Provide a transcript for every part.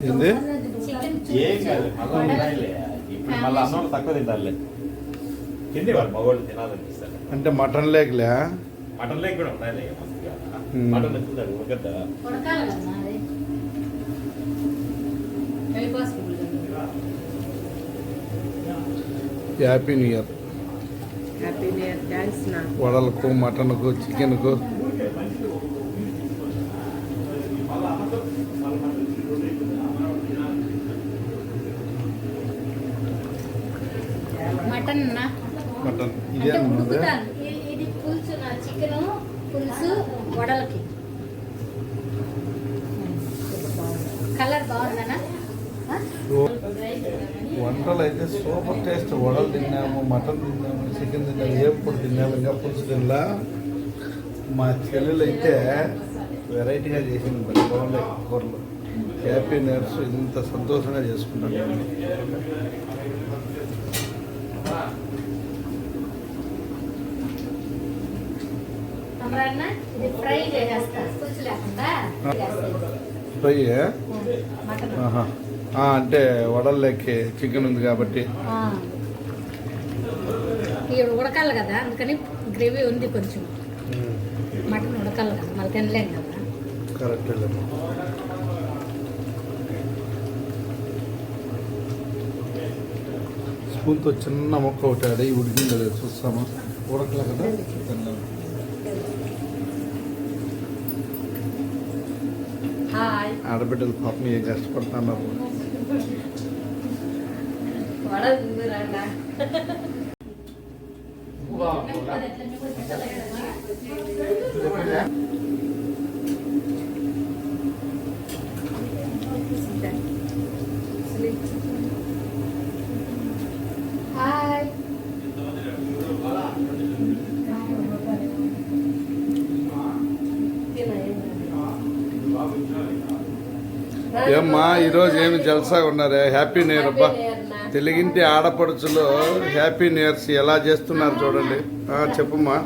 ఏంది? ఏం కాదు మళ్ళీ ఉన్నాయిలే ఇప్పుడు మళ్ళీ అన్నం తక్కువ తింటారులే. తిండి వాళ్ళు మగవాళ్ళు తినాలనిపిస్తారు అంటే మటన్ లేకలే? మటన్ లేక కూడా ఉన్నాయిలే మస్తుగా మ్మ్. మటన్ నచ్చుతాడు ఉడకద్దా? ఉడకాలి కదా అది వెళ్ళిపోతుంది happy new year happy new year thanks నా. వడలకు మటన్కు చికెన్కు మటన్ మటన్. ఇదే పులుసు నా చికెన్ పులుసు వడలకి. కలర్ బాగుందనా? వంటలు అయితే సూపర్ టేస్ట్. వడలు తిన్నాము మటన్ తిన్నాము చికెన్ తిన్నాము ఏప్పుడు తిన్నాము ఇంకా పులుసు తినలా? మా చెల్లెలు అయితే వెరైటీగా చేసింది మరి బాగుండే కూరలు. హ్యాపీ నేర్స్ ఇంత సంతోషంగా చేసుకుంటాను ఇది ఫ్రై లేకుండా అంటే వడల్లోకి చికెన్ ఉంది కాబట్టి. ఇవి ఉడకాలి కదా అందుకని గ్రేవీ ఉంది కొంచెం. మటన్ ఉడకాలి కదా మళ్ళీ తినలేం కదా. కరెక్ట్ స్పూన్తో చిన్న మొక్క ఒకటి అడిగి ఉడికిందో లేదు చూస్తామా? ఉడకలే కదా? ఆడబిడ్డలు పాపం ఏం కష్టపడుతున్నారు వడ ఏమ్మా ఈరోజు ఏమి జల్సాగా ఉన్నారే? హ్యాపీ న్యూ ఇయర్ అబ్బా. తెలుగింటి ఆడపడుచులు హ్యాపీ న్యూ ఇయర్స్ ఎలా చేస్తున్నారు చూడండి. చెప్పమ్మా.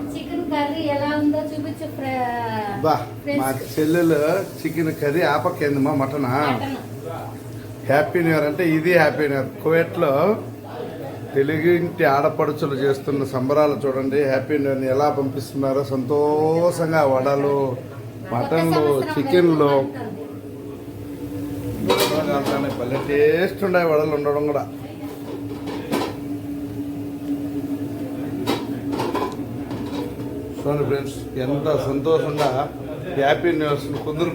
బా మా చెల్లెలు చికెన్ కర్రీ ఆపకేందమ్మా మటనా? మటన్ హ్యాపీ న్యూ ఇయర్ అంటే ఇది హ్యాపీ న్యూ ఇయర్ కువైట్లో తెలుగు ఇంటి ఆడపడుచులు చేస్తున్న సంబరాలు చూడండి. హ్యాపీ న్యూ ఇయర్ని ఎలా పంపిస్తున్నారో సంతోషంగా వడలు మటన్లు చికెన్లు భలే టేస్ట్ ఉన్నాయి వడలు ఉండడం కూడా చూడండి ఫ్రెండ్స్ ఎంత సంతోషంగా హ్యాపీ న్యూ ఇయర్స్ కొందరు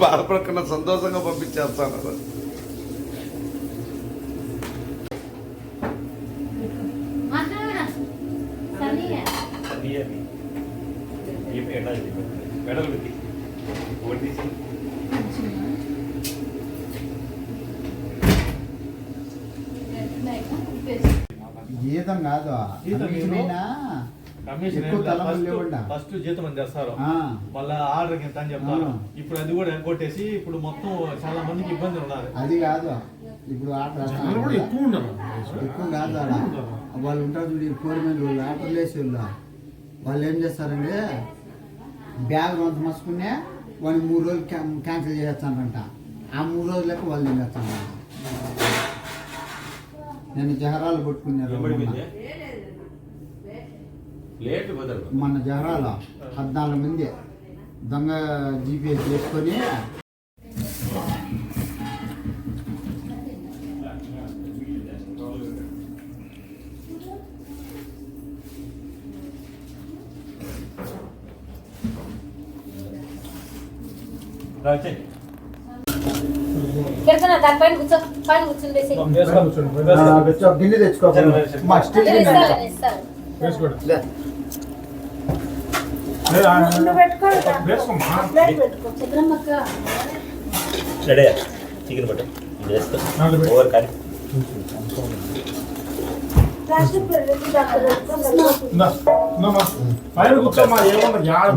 బాధపడకుండా సంతోషంగా పంపించేస్తాను మెడలు పెట్టి ఒకటి తీసి జీతం కాదు. జీతం కమిషనేనా? కమిషన్ ఎక్కువ తలములు లేకుండా. ఫస్ట్ జీతం అని చేస్తారు ఆ. మళ్ళా ఆర్డర్ కింద అని చెప్తారు. ఇప్పుడు అది కూడా కొట్టేసి ఇప్పుడు మొత్తం చాలా మందికి ఇబ్బంది ఉన్నారు అది కాదు. ఇప్పుడు జనాలు కూడా ఎక్కువ ఉన్నారు ఎక్కువ కాదు వాళ్ళు ఉంటారు చూడు ఫోర్మెన్ వాళ్ళు ఆటలు వేసే వాళ్ళు. వాళ్ళు ఏం చేస్తారంటే బ్యాగ్ అంత మసుకునే వాడిని మూడు రోజులు క్యాన్- క్యాన్సిల్ చేస్తానంట ఆ మూడు రోజులకు వాళ్ళు తినేస్తాను నేను జహరాలు కుదరదు మన జహరాలో పద్నాలుగు మంది దొంగ జీపీఎస్ చేసుకొని రాచండి కిరకన దానిపైన కూర్చో పైన కూర్చుండేసి గిన్నె తెచ్చుకో మా స్టీల్ గిన్నె. రెడీ చికెన్ పట్టు. ఇది వేసుకో. ఓవర్ కానీ.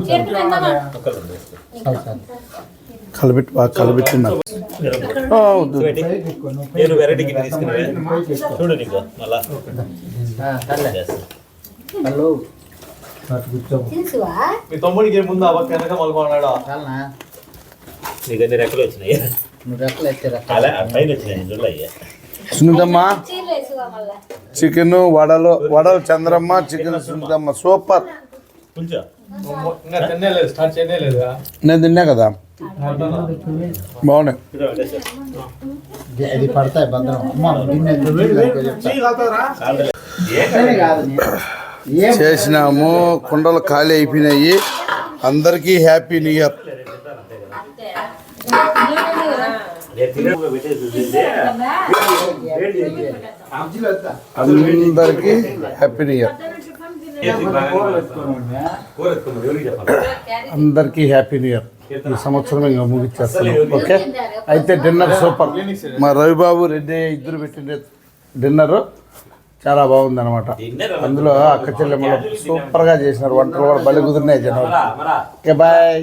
కిరకన ఎందమ్మా? ఒక్కరు కలిపెట్టి బాగా కలిపెట్టిన పెట్టి నేను వెరైటీ గిన్నె తీసుకుని చూడు నీకు మళ్ళా. చేస్తా. హలో మీ తమ్ముడికి ముందు వెనక నీకు అన్ని రెక్కలు వచ్చినాయి. అలా పైన వచ్చినాయి చూడలే సునీతమ్మ. చికెన్ వడలు వడలు చంద్రమ్మ చికెన్ సునీతమ్మ. సూపర్. కొంచెం ఇంకా తినే లేదు స్టార్ట్ చేయనే లేదు? నేను తిన్నా కదా. బాగున్నాయి. ఇది- పడతాయి ఏం చేసినాము కుండలు ఖాళీ అయిపోయినాయి. అందరికీ హ్యాపీ న్యూ ఇయర్. అందరికీ హ్యాపీ న్యూ ఇయర్. అందరికీ హ్యాపీ న్యూ ఇయర్. ఈ సంవత్సరం ఇంకా ముగిచ్చేస్తున్నాం. ఓకే? అయితే డిన్నర్ సూపర్. మా రవిబాబు రెడ్డి ఇద్దరు పెట్టిన డిన్నర్ చాలా బాగుంది అనమాట అందులో అక్క చెల్లెమ్మలు సూపర్గా చేసినారు. వంటలు కూడా బలి కుదిరినాయి జనం ఓకే బాయ్.